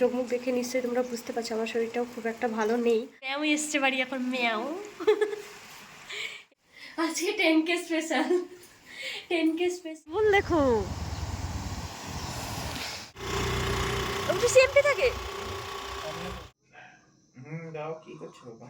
চোখ মুখ দেখে নিশ্চয়ই তোমরা বুঝতে পারছ আমার শরীরটাও খুব একটা ভালো নেই। ম্যাও এসছে বাড়ি এখন ম্যাও। আজকে ten K special ten K special বল দেখো। ওটা সেফটি থাকে? হুম দাও কি করছ বাবা?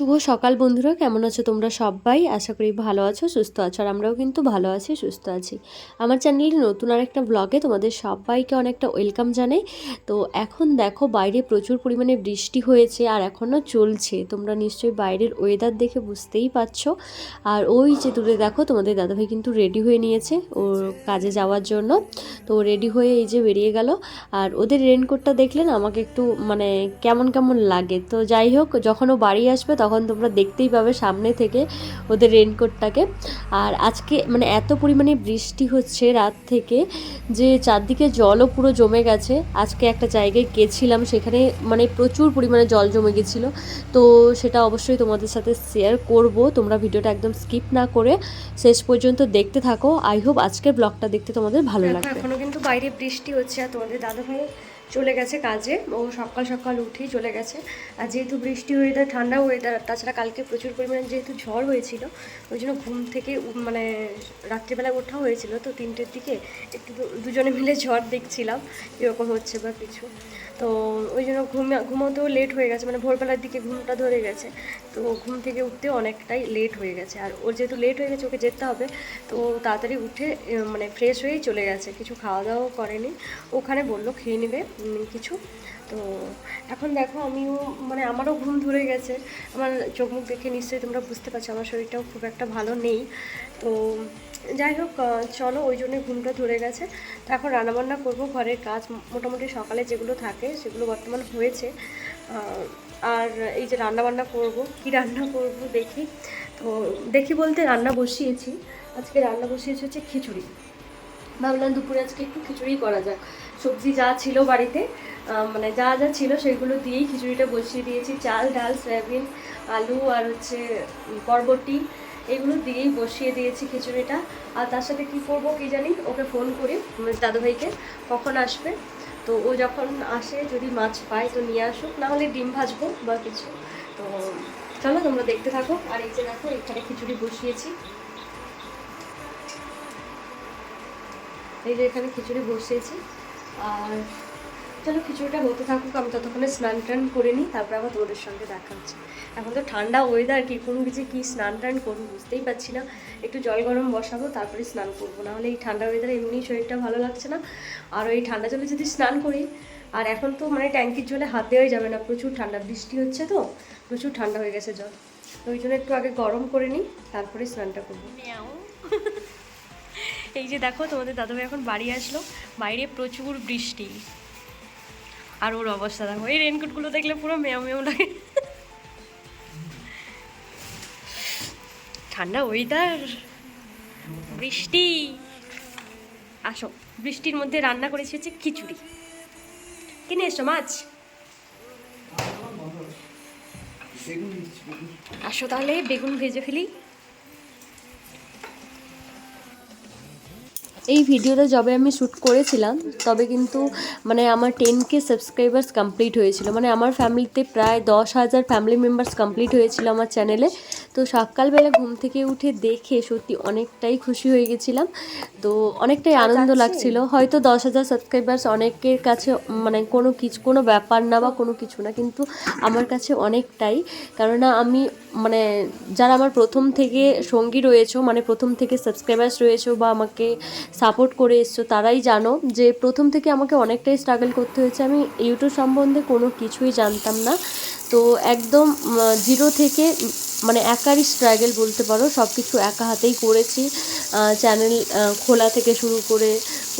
শুভ সকাল বন্ধুরা, কেমন আছো তোমরা সবাই? আশা করি ভালো আছো, সুস্থ আছো, আর আমরাও কিন্তু ভালো আছি, সুস্থ আছি। আমার চ্যানেলে নতুন আরেকটা ব্লগে তোমাদের সবাইকে অনেকটা ওয়েলকাম জানাই। তো এখন দেখো বাইরে প্রচুর পরিমাণে বৃষ্টি হয়েছে আর এখনও চলছে। তোমরা নিশ্চয়ই বাইরের ওয়েদার দেখে বুঝতেই পারছ। আর ওই যে দূরে দেখো তোমাদের দাদাভাই কিন্তু রেডি হয়ে নিয়েছে ওর কাজে যাওয়ার জন্য। তো রেডি হয়ে এই যে বেরিয়ে গেল। আর ওদের রেনকোটটা দেখলে না আমাকে একটু মানে কেমন কেমন লাগে। তো যাই হোক, যখন ও বাড়ি আসবে তখন তোমরা দেখতেই পাবে সামনে থেকে ওদের রেনকোটটাকে আর আজকে মানে এত পরিমাণে বৃষ্টি হচ্ছে রাত থেকে যে চারদিকে জলও পুরো জমে গেছে। আজকে একটা জায়গায় গেছিলাম সেখানে মানে প্রচুর পরিমাণে জল জমে গেছিল। তো সেটা অবশ্যই তোমাদের সাথে শেয়ার করব। তোমরা ভিডিওটা একদম স্কিপ না করে শেষ পর্যন্ত দেখতে থাকো। আই হোপ আজকের ব্লগটা দেখতে তোমাদের ভালো লাগবে। এখনও কিন্তু বাইরে বৃষ্টি হচ্ছে। আর তোমাদের দাদাভাই চলে গেছে কাজে। ও সকাল সকাল উঠেই চলে গেছে। আর যেহেতু বৃষ্টি ওয়েদার ঠান্ডা ওয়েদার তাছাড়া কালকে প্রচুর পরিমাণে যেহেতু ঝড় হয়েছিল, ওই জন্য ঘুম থেকে মানে রাত্রিবেলা ওঠা হয়েছিল। তো তিনটের দিকে একটু দুজনে মিলে ঝড় দেখছিলাম, কীরকম হচ্ছে বা কিছু। তো ওই জন্য ঘুমে ঘুমোতেও লেট হয়ে গেছে মানে ভোরবেলার দিকে ঘুমটা ধরে গেছে। তো ঘুম থেকে উঠতে অনেকটাই লেট হয়ে গেছে। আর ওর যেহেতু লেট হয়ে গেছে, ওকে যেতে হবে। তো তাড়াতাড়ি উঠে মানে ফ্রেশ হয়েই চলে গেছে। কিছু খাওয়া দাওয়াও করেনি। ওখানে বলল, খেয়ে নেবে। কিছু। তো এখন দেখো আমিও মানে আমারও ঘুম ধরে গেছে। আমার চোখ মুখ দেখে নিশ্চয়ই তোমরা বুঝতে পারছ, আমার শরীরটাও খুব একটা ভালো নেই। তো যাই হোক চলো ওই জন্য ঘুমটা ধরে গেছে। তো এখন রান্নাবান্না করব, ঘরের কাজ মোটামুটি সকালে যেগুলো থাকে সেগুলো বর্তমান হয়েছে। আর এই যে রান্নাবান্না করব, কি রান্না করব দেখি। তো দেখি বলতে রান্না বসিয়েছি। আজকে রান্না বসিয়েছি হচ্ছে খিচুড়ি। ভাবলাম দুপুরে আজকে একটু খিচুড়ি করা যাক। সবজি যা ছিল বাড়িতে মানে যা যা ছিল সেগুলো দিয়েই খিচুড়িটা বসিয়ে দিয়েছি। চাল, ডাল, সয়াবিন, আলু আর হচ্ছে বরবটি, এগুলো দিয়েই বসিয়ে দিয়েছি খিচুড়িটা। আর তার সাথে কি করব কি জানি, ওকে ফোন করি দাদুভাইকে, কখন আসবে। তো ও যখন আসে, যদি মাছ পায় তো নিয়ে আসুক, না হলে ডিম ভাজবো বা কিছু। তো চলো তোমরা দেখতে থাকো। আর এই যে দেখো, এখানে খিচুড়ি বসিয়েছি। এই যে এখানে খিচুড়ি বসিয়েছি। আর চলো খিচুড়িটা হতে থাকুক, আমি ততক্ষণে স্নান টান করে নিই, তারপর আবার তোমাদের সঙ্গে দেখা হচ্ছে। এখন তো ঠান্ডা ওয়েদার কি কোনো কিছু কী স্নান টান করব বুঝতেই পারছি না। একটু জল গরম বসাবো, তারপরে স্নান করব। নাহলে এই ঠান্ডা ওয়েদারে এমনি শরীরটা ভালো লাগছে না। আর ওই ঠান্ডা জলে যদি স্নান করি, আর এখন তো মানে ট্যাঙ্কির জলে হাত দেওয়াই যাবে না, প্রচুর ঠান্ডা, বৃষ্টি হচ্ছে তো, প্রচুর ঠান্ডা হয়ে গেছে জল। তো ওই জন্য একটু আগে গরম করে নিই, তারপরে স্নানটা করব। এই যে দেখো তোমাদের দাদাভাই এখন বাড়ি আসলো। বাইরে প্রচুর বৃষ্টি। আর ওর অবস্থা দেখো এই রেনকোটগুলো দেখলে পুরো মেয়াও মেয়াও লাগে। ঠান্ডা ওয়েদার বৃষ্টি। আসো বৃষ্টির মধ্যে রান্না করেছি হচ্ছে খিচুড়ি। কিনে এসো মাছ? আসো তাহলে বেগুন ভেজে ফেলি। এই ভিডিওটা যবে আমি শ্যুট করেছিলাম তবে কিন্তু মানে আমার টেন কে সাবস্ক্রাইবার্স কমপ্লিট হয়েছিল। মানে আমার ফ্যামিলিতে প্রায় দশ হাজার ফ্যামিলি মেম্বার্স কমপ্লিট হয়েছিল আমার চ্যানেলে তো সকালবেলা ঘুম থেকে উঠে দেখে সত্যি অনেকটাই খুশি হয়ে গেছিলাম। তো অনেকটাই আনন্দ লাগছিল। হয়তো দশ হাজার সাবস্ক্রাইবার্স অনেকের কাছে মানে কোনো কিছু কোনো ব্যাপার না বা কোনো কিছু না কিন্তু আমার কাছে অনেকটাই। কেননা আমি মানে যারা আমার প্রথম থেকে সঙ্গী রয়েছে মানে প্রথম থেকে সাবস্ক্রাইবার্স রয়েছে বা আমাকে সাপোর্ট করে এসছো, তারাই জানো যে প্রথম থেকে আমাকে অনেকটাই স্ট্রাগল করতে হয়েছে। আমি ইউটিউব সম্বন্ধে কোনো কিছুই জানতাম না। তো একদম জিরো থেকে মানে একারই স্ট্রাগল বলতে পারো সব কিছু একা হাতেই করেছি। চ্যানেল খোলা থেকে শুরু করে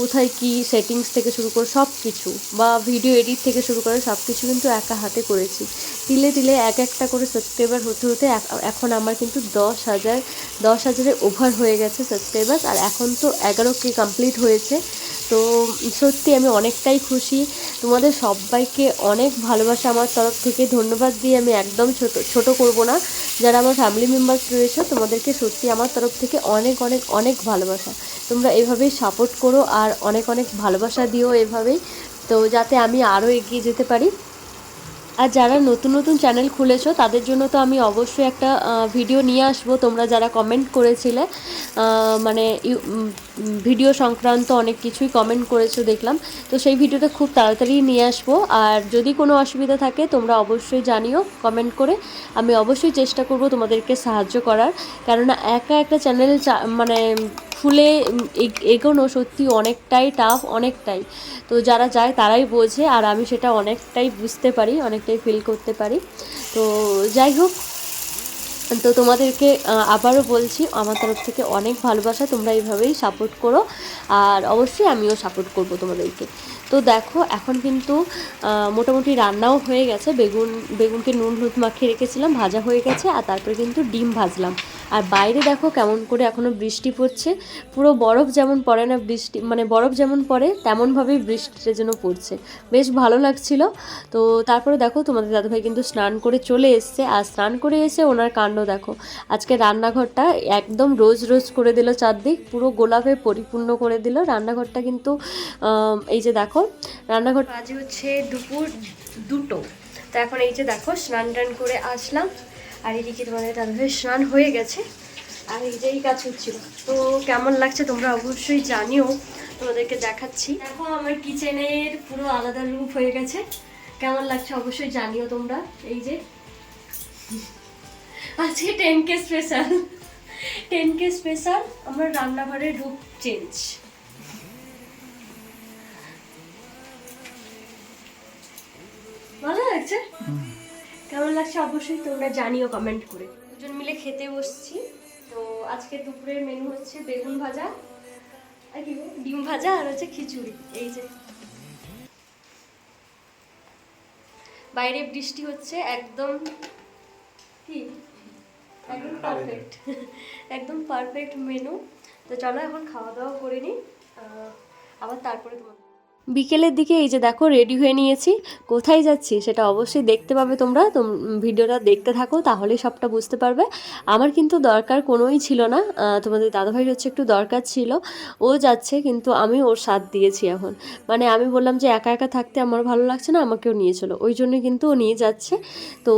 কোথায় কি সেটিংস থেকে শুরু করে সব কিছু বা ভিডিও এডিট থেকে শুরু করে সব কিছু কিন্তু একা হাতে করেছি। তিলে তিলে এক একটা করে সাবস্ক্রাইবার হতে হতে এখন আমার কিন্তু দশ হাজার, দশ হাজারের ওভার হয়ে গেছে সাবস্ক্রাইবার আর এখন তো এগারো কে কমপ্লিট হয়েছে। তো সত্যি আমি অনেকটাই খুশি। তোমাদের সবাইকে অনেক ভালোবাসা আমার তরফ থেকে। ধন্যবাদ দিয়ে আমি একদম ছোট ছোট করব না। যারা আমার ফ্যামিলি মেম্বার্স রয়েছে, তোমাদেরকে সত্যি আমার তরফ থেকে অনেক অনেক অনেক ভালোবাসা। তোমরা এভাবেই সাপোর্ট করো আর অনেক অনেক ভালোবাসা দিও এভাবেই। তো যাতে আমি আরও এগিয়ে যেতে পারি। আর যারা নতুন নতুন চ্যানেল খুলেছো, তাদের জন্য তো আমি অবশ্যই একটা ভিডিও নিয়ে আসব। তোমরা যারা কমেন্ট করেছিলে মানে ভিডিও সংক্রান্ত অনেক কিছুই কমেন্ট করেছ দেখলাম। তো সেই ভিডিওটা খুব তাড়াতাড়ি নিয়ে আসব। আর যদি কোনো অসুবিধা থাকে, তোমরা অবশ্যই জানিও কমেন্ট করে। আমি অবশ্যই চেষ্টা করব তোমাদেরকে সাহায্য করার। কেননা একা একটা চ্যানেল মানে খুলে এগ- এগোনো সত্যি অনেকটাই টাফ অনেকটাই। তো যারা যায় তারাই বোঝে আর আমি সেটা অনেকটাই বুঝতে পারি, অনেকটাই ফিল করতে পারি। তো যাই হোক, তো তোমাদেরকে আবারও বলছি, আমার তরফ থেকে অনেক ভালোবাসা, তোমরা এইভাবেই সাপোর্ট করো। আর অবশ্যই আমিও সাপোর্ট করব তোমাদেরকে। তো দেখো, এখন কিন্তু মোটামুটি রান্নাও হয়ে গেছে। বেগুন, বেগুনকে নুন, হলুদ মাখিয়ে রেখেছিলাম, ভাজা হয়ে গেছে, আর তারপরে কিন্তু ডিম ভাজলাম। আর বাইরে দেখো কেমন করে এখনও বৃষ্টি পড়ছে। পুরো বরফ যেমন পড়ে না বৃষ্টি মানে বরফ যেমন পড়ে, তেমনভাবেই বৃষ্টিটা যেন পড়ছে। বেশ ভালো লাগছিল। তো তারপরে দেখো তোমাদের দাদুভাই কিন্তু স্নান করে চলে এসছে। আর স্নান করে এসে ওনার কাণ্ড দেখো। আজকে রান্নাঘরটা একদম রোজ রোজ করে দিল চারদিক, পুরো গোলাপে পরিপূর্ণ করে দিল। রান্নাঘরটা কিন্তু এই যে দেখো, রান্নাঘর আজ হচ্ছে দুপুর দুটো। তো এখন এই যে দেখো স্নান টান করে আসলাম। আর এদিকে তোমাদের দাদাভাই স্নান হয়ে গেছে। আর এই যে এই কাজ হচ্ছিল। তো কেমন লাগছে তোমরা অবশ্যই জানিও। তোমাদেরকে দেখাচ্ছি। দেখো, আমার কিচেনের পুরো আলাদা রূপ হয়ে গেছে। কেমন লাগছে অবশ্যই জানিও তোমরা। এই যে। আজকে ten K special ten K special আমার রান্নাঘরের রূপ চেঞ্জ ভালো লাগছে? কেমন লাগছে? অবশ্যই তোমরা জানিও কমেন্ট করে। দুজন মিলে খেতে বসছি। তো আজকে দুপুরের মেনু হচ্ছে বেগুন ভাজা আর কি ডিম ভাজা আর হচ্ছে খিচুড়ি। এই যে। বাইরে বৃষ্টি হচ্ছে একদম কি? একদম পারফেক্ট একদম পারফেক্ট মেনু তো চলো এখন খাওয়া দাওয়া করে নিই আবার তারপরে তোমার বিকেলের দিকে এই যে দেখো রেডি হয়ে নিয়েছি। কোথায় যাচ্ছি সেটা অবশ্যই দেখতে পাবে তোমরা। তোম, ভিডিওটা দেখতে থাকো, তাহলেই সবটা বুঝতে পারবে। আমার কিন্তু দরকার কোনোই ছিল না। তোমাদের দাদাভাইয়ের হচ্ছে একটু দরকার ছিল। ও যাচ্ছে, কিন্তু আমি ওর সাথ দিয়েছি এখন। মানে আমি বললাম যে একা একা থাকতে আমার ভালো লাগছে না, আমাকেও নিয়ে চলো। ওই জন্য কিন্তু ও নিয়ে যাচ্ছে। তো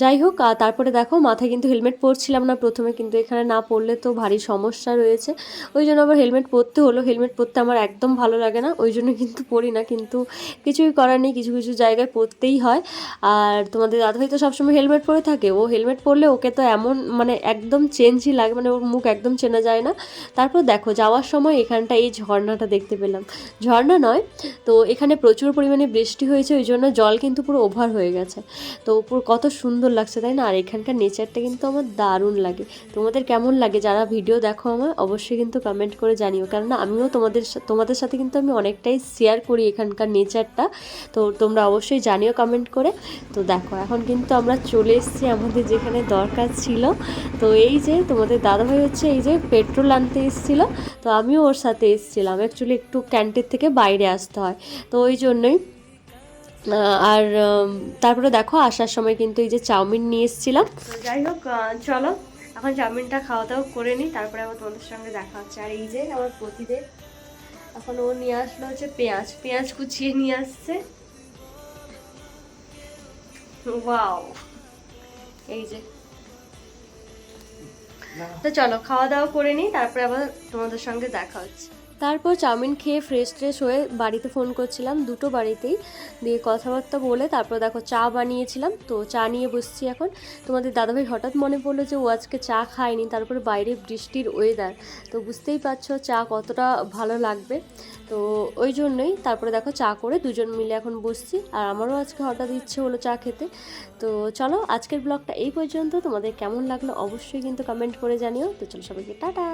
যাই হোক তারপরে দেখো, মাথায় কিন্তু হেলমেট পরছিলাম না প্রথমে, কিন্তু এখানে না পরলে তো ভারী সমস্যা রয়েছে। ওই জন্য আবার হেলমেট পরতে হলো। হেলমেট পরতে আমার একদম ভালো লাগে না। ওই জন্য কিন্তু পরি না, কিন্তু কিছুই করার নেই, কিছু কিছু জায়গায় পরতেই হয়। আর তোমাদের দাদাভাই তো সবসময় হেলমেট পরে থাকে, ও হেলমেট পরলে ওকে তো এমন মানে একদম চেঞ্জই লাগে মানে ওর মুখ একদম চেনা যায় না। তারপর দেখো, যাওয়ার সময় এখানটা এই ঝর্ণাটা দেখতে পেলাম। ঝর্ণা নয়, তো এখানে প্রচুর পরিমাণে বৃষ্টি হয়েছে, ওই জন্য জল কিন্তু পুরো ওভার হয়ে গেছে। তো পুরো কত সুন্দর লাগছে, তাই না? আর এখানকার নেচারটা কিন্তু আমার দারুণ লাগে। তোমাদের কেমন লাগে? যারা ভিডিও দেখো আমার অবশ্যই কিন্তু কমেন্ট করে জানিও। কেননা আমিও তোমাদের তোমাদের সাথে কিন্তু আমি অনেকটাই শেয়ার করি এখানকার নেচারটা তো তোমরা অবশ্যই জানিও কমেন্ট করে। তো দেখো, এখন কিন্তু আমরা চলে এসেছি আমাদের যেখানে দরকার ছিল। তো এই যে তোমাদের দাদাভাই হচ্ছে এই যে পেট্রোল আনতে এসেছিল। তো আমিও ওর সাথে এসেছিলাম। অ্যাকচুয়ালি একটু ক্যান্টিন থেকে বাইরে আসতে হয়। তো ওই জন্যই আর তারপরে দেখো আসার সময় কিন্তু এই যে চাউমিন নিয়ে এসেছিলাম। যাই হোক চলো, এখন চাউমিনটা খাওয়া দাওয়া করে নিই। তারপরে আবার তোমাদের সঙ্গে দেখা হচ্ছে। আর এই যে আমার প্রতিদের এখন ও নিয়ে আসলো হচ্ছে পেঁয়াজ। পেঁয়াজ কুচিয়ে নিয়ে আসছে। ওয়াও। এই যে। তো চলো খাওয়া দাওয়া করে নিই তারপরে আবার তোমাদের সঙ্গে দেখা হচ্ছে। তারপর চাউমিন খেয়ে ফ্রেশ ট্রেশ হয়ে বাড়িতে ফোন করছিলাম, দুটো বাড়িতেই। দিয়ে কথাবার্তা বলে তারপর দেখো চা বানিয়েছিলাম, তো চা নিয়ে বসছি এখন। তোমাদের দাদাভাই হঠাৎ মনে পড়ল যে ও আজকে চা খায়নি, তারপরে বাইরে বৃষ্টির ওয়েদার তো বুঝতেই পারছ চা কতটা ভালো লাগবে। তো ওই জন্যই তারপরে দেখো চা করে দুজন মিলে এখন বসছি। আর আমারও আজকে হঠাৎ ইচ্ছে হলো চা খেতে। তো চলো আজকের ব্লগটা এই পর্যন্ত। তোমাদের কেমন লাগল অবশ্যই কিন্তু কমেন্ট করে জানিও। তো চলো সবাইকে টাটা!